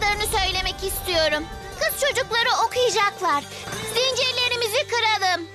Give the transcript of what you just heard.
kadarını söylemek istiyorum. Kız çocukları okuyacaklar. Zincirlerimizi kıralım.